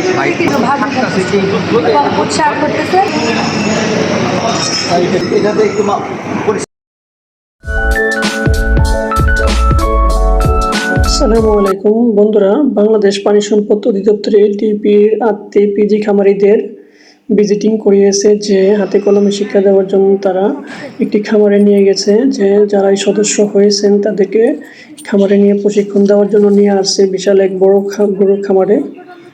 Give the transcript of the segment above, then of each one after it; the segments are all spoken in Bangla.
কিন্তু উৎসাহ করতেছে? এটাতে একটু আসসালামু আলাইকুম বন্ধুরা। বাংলাদেশ পানি সম্পদ অধিদপ্তর এলটিপির আত্মে পিজি খামারিদের ভিজিটিং করিয়েছে যে হাতে কলমে শিক্ষা দেওয়ার জন্য তারা একটি খামারে নিয়ে গেছে যে যারা এই সদস্য হয়েছেন তাদেরকে খামারে নিয়ে প্রশিক্ষণ দেওয়ার জন্য নিয়ে আসছে বিশাল এক বড় খা- গরুর খামারে।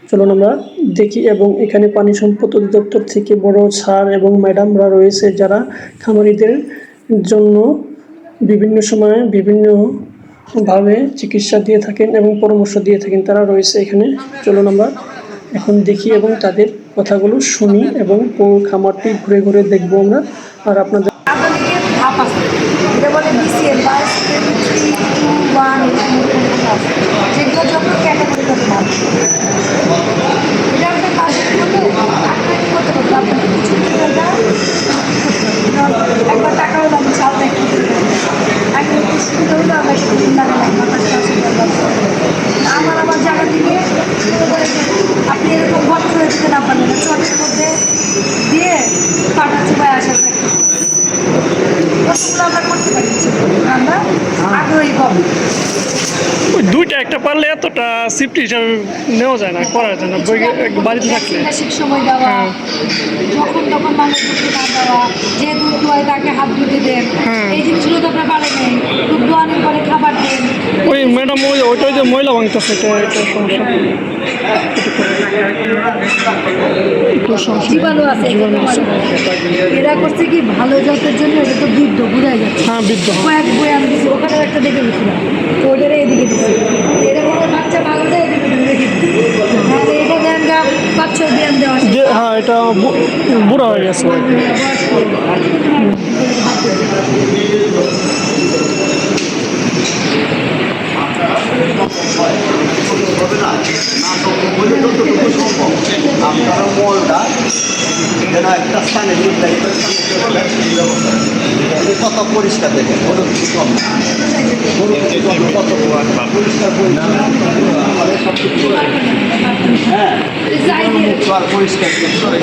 চলুন আমরা দেখি এবং এখানে পানি সম্পদ অধিদপ্তর থেকে বড় স্যার এবং ম্যাডামরা রয়েছে যারা খামারিদের জন্য বিভিন্ন সময়ে বিভিন্ন ভাবে চিকিৎসা দিয়ে থাকেন এবং পরামর্শ দিয়ে থাকেন। তারা রয়েছে এখানে। চলুন আমরা এখন দেখি এবং তাদের কথাগুলো শুনি এবং খামারটি ঘুরে ঘুরে দেখব আমরা। আর আপনাদের আধুনিকের ধাপ আছে এটা বলে বিসিএল বা থ্রি টু ওয়ান যেগুলো যখন ক্যাটাগরিগত ধাপ এটা আপনার পাশে করলে আপনার কি করতে পারবে আপনার কিছু টাকা একবার টাকা হলো আমি চাল দেখতে একবার একটু সুবিধা হলো আমরা একটু দিন লাগে না আমার কাছে অসুবিধা লাগছে আমার আমার জায়গা থেকে মনে করে যে আপনি এরকম ঘর করে দিতে না পারলেন চটের মধ্যে দিয়ে আমরা করতে আমরা আগ্রহী ওই দুইটা একটা পারলে এতটা সিফটি হিসাবে নেওয়া যায় না করা যায় না বাড়িতে থাকলে। সময় দেওয়া যখন তখন মানুষ না দেওয়া যে দুধ দোয়ায় তাকে হাত ধুতে দেন এই জিনিসগুলো তো আপনার পারে নেই। দুধ দোয়ানোর পরে খাবার দেন। ওই ম্যাডাম ওই ওইটা যে ময়লা ভাঙতেছে এটা এটা সমস্যা। জীবাণু আছে এরা করছে কি ভালো জাতের জন্য এটা তো বৃদ্ধ বুঝাই যাচ্ছে। হ্যাঁ বিদ্য কয়েক বই আমি দিচ্ছি ওখানে একটা দেখে গেছিলাম তো ওটারে এদিকে দিচ্ছি এটা কোনো বাচ্চা ভালো তাহলে এটা দেন পাঁচ ছয় বিয়ান দেওয়া হ্যাঁ এটা বু- বুড়া হয়ে গেছে। আপনারা যেন একটা স্থানে নির্ধারিত কত পরিষ্কার দেখেন, কোনো কিছু কম কত পরিষ্কার তাহলে সব কিছু হ্যাঁ পরিষ্কার করে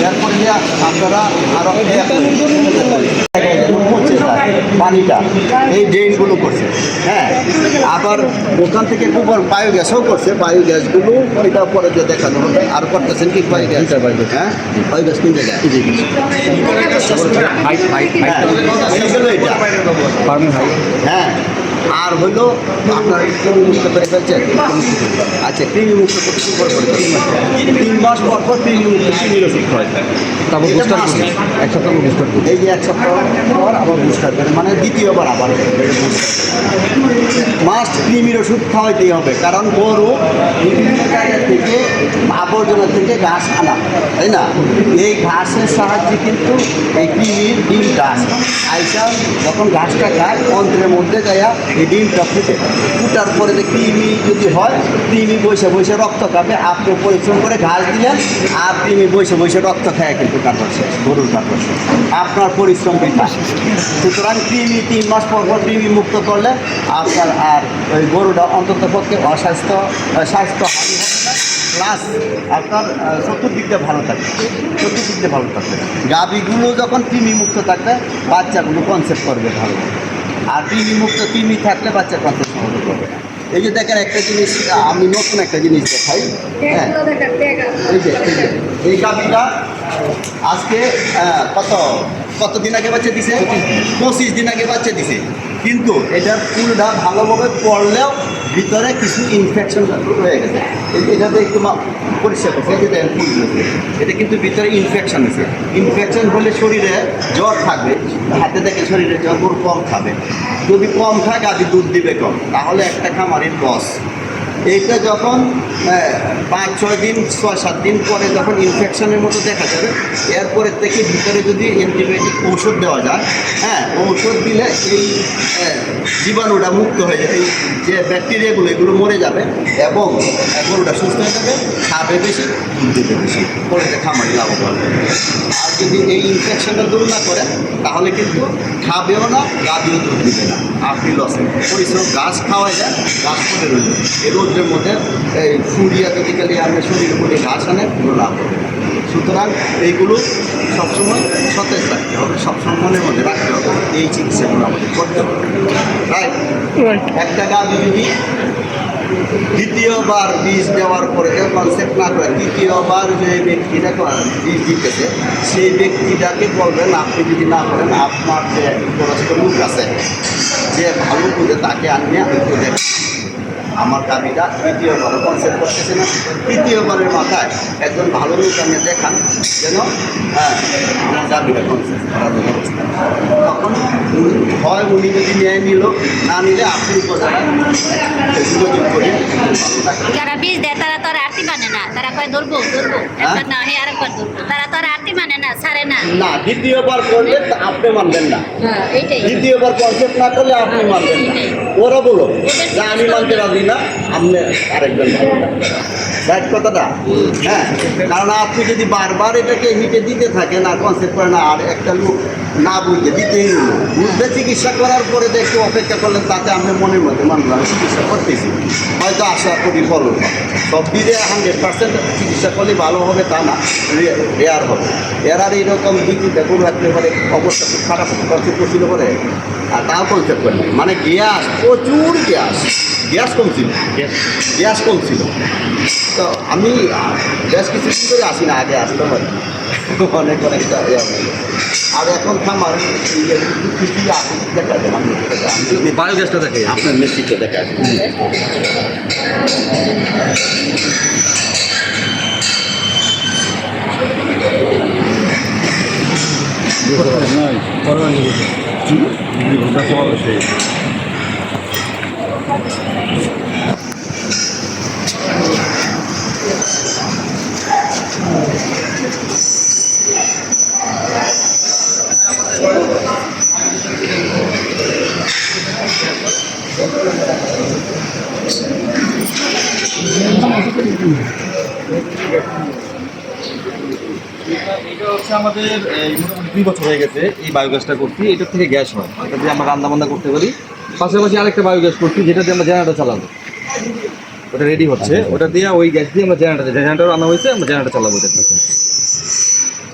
এরপরে আপনারা আরও পচে যায় পানিটা এই ড্রেনগুলো করছে। হ্যাঁ আবার ওখান থেকে গোবর বায়োগ্যাসও করছে। বায়োগ্যাসগুলো এটা পরে যে দেখানো হবে আর করতেছেন কি বায়োগ্যাস হ্যাঁ বায়োগ্যাস কিনতে যায় হ্যাঁ, হ্যাঁ আর হইল আপনার মুক্ত করে ফেলছেন? আচ্ছা কৃমি মুক্ত করতে করে তিন মাস পর। পর কৃমি মুক্ত ওষুধ খাওয়াই তারপর বুস্টার এক সপ্তাহ বুস্টার এই যে এক সপ্তাহ পর আবার বুস্টার মানে দ্বিতীয়বার আবার। মাস্ট কৃমির ওষুধ খাওয়াইতেই হবে। কারণ গরু থেকে, আবর্জনা থেকে ঘাস আনা, তাই না? এই ঘাসের সাহায্যে কিন্তু এই কৃমির ডিমটা আসে আইসা যখন ঘাসটা খায়, অন্ত্রের মধ্যে যাইয়া এই ডিমটা ফুটে ফুটার পরে যে কৃমি যদি হয়, কৃমি বসে বসে রক্ত খাবে। আপনি পরিশ্রম করে ঘাস দিলেন, আর কৃমি বসে বসে রক্ত খায় কিন্তু কাটবার শেষ, গরুর কাটবার শেষ। আপনার পরিশ্রম বৃথা সুতরাং কৃমি তিন মাস পর পর কৃমি মুক্ত করলে আপনার আর ওই গরুটা অন্তত পক্ষে অস্বাস্থ্য স্বাস্থ্য হানি হবে না। প্লাস আপনার চতুর্দিকটা ভালো থাকবে। চতুর্দিকটা ভালো থাকবে গাভীগুলো যখন কৃমি মুক্ত থাকবে বাচ্চাগুলো কনসেপ্ট করবে ভালো। আর কৃমি মুক্ত কৃমি থাকলে বাচ্চা কনসেপ্ট ভালো করবে। এই যে দেখেন একটা জিনিস আমি নতুন একটা জিনিস দেখাই। হ্যাঁ। এই যে এই গাভিটা আজকে কত? কতদিন আগে বাচ্চা দিছে? পঁচিশ দিন আগে বাচ্চা দিছে। কিন্তু এটার ফুলটা ভালোভাবে পড়লেও ভিতরে কিছু ইনফেকশন রয়ে গেছে। এটাতে একটু পরিষ্কার করছে। যে এটা কিন্তু ভিতরে ইনফেকশন আছে ইনফেকশন হলে শরীরে জ্বর থাকবে। হাতে দেখে শরীরে জ্বর কম খাবে। যদি কম খায় গাভী দুধ দিবে কম। তাহলে একটা খামারের লস এইটা যখন পাঁচ, ছয় দিন, ছয়, সাত দিন পরে যখন ইনফেকশনের মতো দেখা যাবে, এরপরে থেকে ভিতরে যদি অ্যান্টিবায়োটিক ঔষধ দেওয়া যায় হ্যাঁ ঔষধ দিলে এই জীবাণুটা মুক্ত হয়ে যাবে এই যে ব্যাকটেরিয়াগুলো এগুলো মরে যাবে এবং গরুটা সুস্থ হয়ে যাবে, খাবে বেশি, দুধ দিতে বেশি, পরে খামারি লাভবান। আর যদি এই ইনফেকশনটা দূর না করে, তাহলে কিন্তু খাবেও না গাবিও দুধ দিবে না আপনি লসে পরিশ্রম, গাছ খাওয়াই যায়, গাছ করে রইল এর রোদের মধ্যে এই ফুরিয়া যদি গেলে আপনি শরীরের মধ্যে ঘাস আনে কোনো লাভ হবে। সুতরাং এইগুলো সবসময় সতেজ রাখতে হবে সবসময় মনের মধ্যে রাখতে হবে এই চিকিৎসাগুলো আমাদের করতে হবে। রাইট একটা গাছ যদি দ্বিতীয়বার বীজ দেওয়ার পরে কনসেপ্ট না করে তৃতীয়বার যে ব্যক্তিটা কর- বীজ দিতেছে সেই ব্যক্তিটাকে বলবেন আপনি যদি না করেন আপনার যে পরস্ত লোক আছে যে ভালো করে তাকে আনিয়ে একটু দেখ আমার দাবিটা তৃতীয়বার কনসেপ্ট করতেছি না। তৃতীয়বারের মাথায় একজন ভালো লোক আমি দেখান যেন হ্যাঁ আমার দাবিটা কনসেপ্ট ব্যবস্থা। তখন হয় উনি যদি ন্যায় নিল, না নিলে আপনি উপজেলায় করে যারা বীজ দেয় তারা তো আর আর্থিক মানে না। কয় ধরবো ধরবো। একবার না হে আরেকবার ধরবো। তারা তো আর আরতি মানে না ছাড়ে না। না দ্বিতীয়বার করলে আপনি মানবেন না। হ্যাঁ এইটাই। দ্বিতীয়বার কনসেপ্ট না করলে আপনি মানবেন না। ওরা বলো যে আমি মানতে রাজি না আপনি আরেকজন রাইট কথাটা? হ্যাঁ কারণ আপনি যদি বারবার এটাকে হিটে দিতে থাকেন, আর কনসেপ্ট করে না, আর একটা লোক না বুঝতে দিতেই বুঝতে চিকিৎসা করার পরে তো একটু অপেক্ষা করলেন, তাতে আপনি মনের মধ্যে মানলাম, চিকিৎসা করতেছি। হয়তো আশা করি ফল। সব দিকে হান্ড্রেড পার্সেন্ট চিকিৎসা করলে ভালো হবে তা না রেয়ার হবে। এরার এইরকম দুই তিনটা গরু রাখতে পারে অবস্থা খুব খারাপ কনসেপ্ট করছিল পরে আর তাও কনসেপ্ট করে না। মানে গ্যাস, প্রচুর গ্যাস। গ্যাস কমছিল গ্যাস কমছিল তো আমি বেশ কিছু করে আসি না আগে আসতে পারি অনেক অনেকটা ইয়ে। আর এখন খামার দেখা যায় বায়োগ্যাসটা দেখে আপনার মিষ্টিটা দেখা যায়। এটা আমাদের দুই বছর হয়ে গেছে এই বায়োগ্যাসটা করছি। এটার থেকে গ্যাস হয়। এটা দিয়ে আমরা রান্নাবান্না করতে পারি। পাশাপাশি আরেকটা বায়োগ্যাস করছি যেটা দিয়ে আমরা জেনারেটর চালাবো। ওটা রেডি হচ্ছে। ওটা দিয়ে ওই গ্যাস দিয়ে আমরা জেনারেটর জেনারেটর আনা হয়েছে আমরা জেনারেটর চালাবো এটা।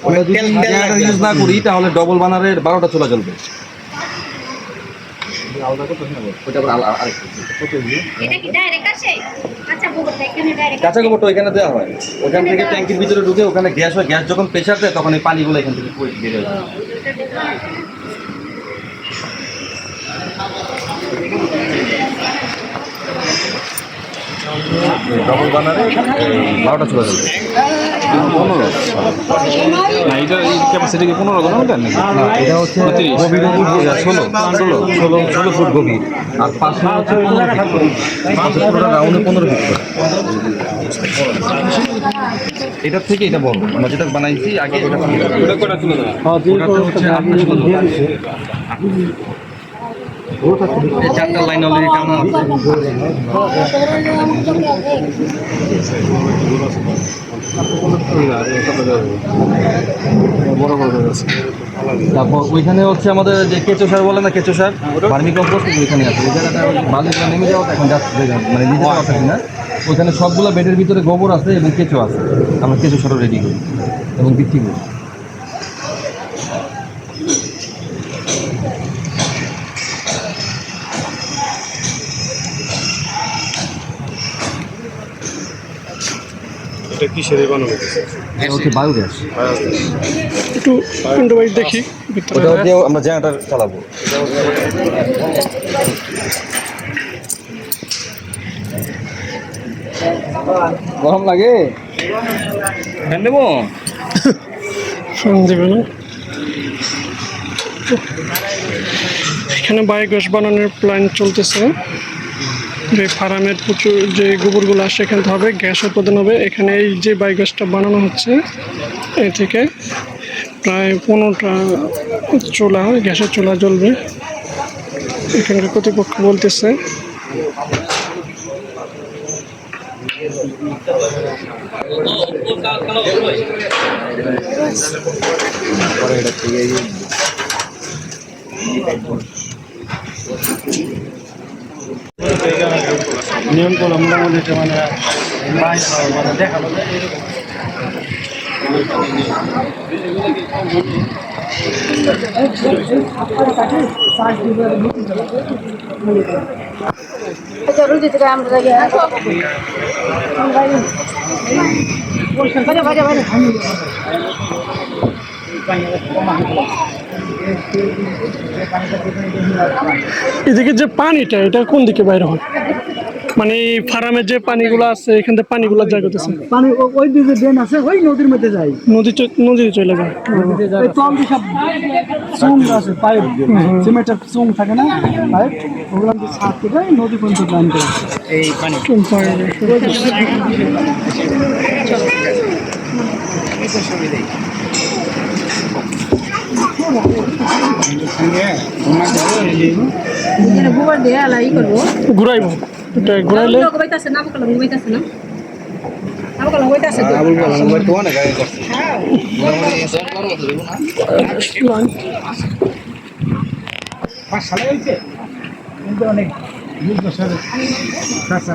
ওটা যদি জেনারেটর ইউজ না করি তাহলে ডবল বানারের বারোটা চলা চলবে ওইটা আবার আলা- আরেকটা এটা কি ডাইরেক্ট আসে? আচ্ছা গোবরটা এখানে ডাইরেক্ট কাঁচা গোবরটা ওইখানে দেওয়া হয়। ওখান থেকে ট্যাঙ্কির ভিতরে ঢুকে ওখানে গ্যাস হয়। গ্যাস যখন প্রেশার দেয় তখন এই পানিগুলো এখান থেকে পড়ে বেরিয়ে বারোটা চলে যাবে না এটা এই ক্যাপাসিটি কি পনেরো ঘণ্টা দেন এটা হচ্ছে ষোলো ষোলো ষোলো ষোলো ফুট গভীর পাশে হচ্ছে পনেরো রাউন্ডে পনেরো ফিট এটার থেকে এটা বড় আমরা যেটা বানাইছি আগে এটা হচ্ছে চারটা লাইন অলরেডি টানা আছে। তারপর ওইখানে হচ্ছে আমাদের যে কেঁচো সার বলে না, কেঁচো সার ভার্মি কম্পোস্ট ওইখানে আছে। ওই জায়গাটা বালিগুলো নেমে যাওয়া, এখন যাচ্ছে মানে নিজে যাওয়া থাকে না। ওইখানে সবগুলো বেডের ভিতরে গোবর আছে এবং কেঁচো আছে। আমরা কেঁচো সারও রেডি করি এবং বিক্রি করি। এটা কিসের বানানো? এটা হচ্ছে বায়োগ্যাস। একটু দেখি ওটা হচ্ছে আমরা জেনারেটার চালাবো। গরম লাগে? ফ্যান দেবো ফোন দেবে না। এখানে বায়োগ্যাস বানানোর প্ল্যান চলতেছে। যে ফার্মের প্রচুর যে গোবরগুলো আসে এখান হবে, গ্যাস উৎপাদন হবে। এখানে এই যে বায়োগ্যাসটা বানানো হচ্ছে, এ থেকে প্রায় পনেরোটা চুলা, গ্যাসের চুলা জ্বলবে। এখানকার কর্তৃপক্ষ বলতেছে পরে এটা নিয়ম করল মোটামুটি মানে মানে দেখাল বাইরে বাইরে এদিকে যে পানিটা এটা কোন দিকে বাইরে হয়? মানে এই ফার্মের যে পানিগুলো আছে এখান থেকে পানিগুলো জায়গাতেছে পানি ও- ওই দিকে ড্রেন আছে ওই নদীর মধ্যে যায়। নদী নদীতে চলে যায়। দিয়ে সব চুং আছে পাইপ। সিমেন্টের চুং থাকে না পাইপ। ওগুলো দিয়ে ছাদ থেকে নদী পর্যন্ত করে। গোবর দিয়ে ঘুরাইব। এটা ঘুরাইলে? লোক বাইতাছে না বকলাম বাইতাছে না? অনেক পাঁচ সালে হয়েছে? অনেক কাঁচা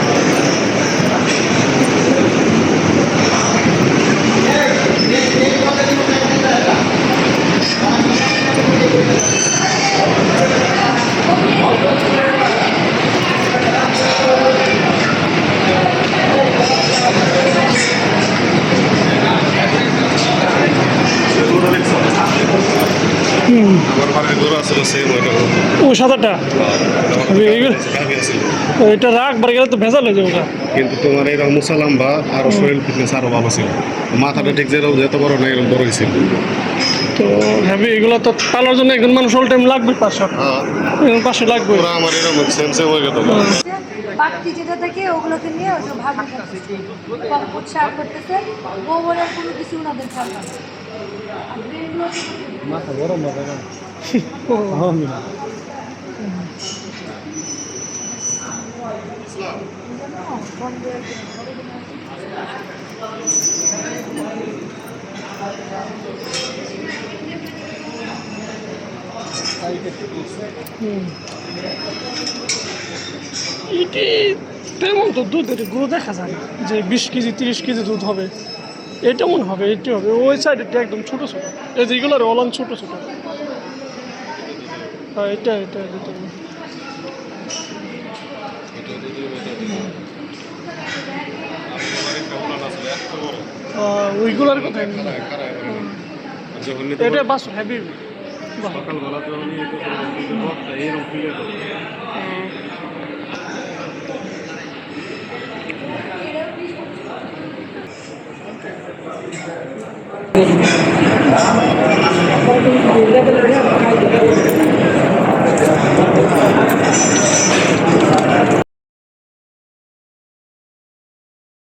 এগুলো- এটা রাখবার গেলে তো ভেজাল হয়ে যাবে ওটা। কিন্তু তোমার এরকম মুসালাম বা আরও শরীর ফিটনেস আরও ভালো ছিল। মাথাটা ঠিক যেরকম যত বড় না এরকম বড় হয়েছিল তো হ্যাভি এগুলো তো পালার জন্য একজন মানুষ অল টাইম লাগবে পাঁচশো। একজন পাঁচশো লাগবে। আমার এরকম সেম সেম হয়ে গেল বাড়তি যেটা থাকে ওগুলোকে নিয়ে ওসব ভাবি কম্পোস্ট করতেছে গোবরের কোনো কিছু ওনাদের থাকবে না। আর বেগুলো এটি তেমন তো দুধের গুঁড়ো দেখা যায় যে বিশ কেজি, তিরিশ কেজি দুধ হবে। এটা মনে হবে এটি হবে। ওই সাইডেরটা একদম ছোটো ছোটো। এই যে এগুলোর অলন ছোটো ছোটো। হ্যাঁ এটা এটা এটা। ওইগুলোর কথা এটা বাস হ্যাভি সকালবেলা তো এরকম ফিল Gracias.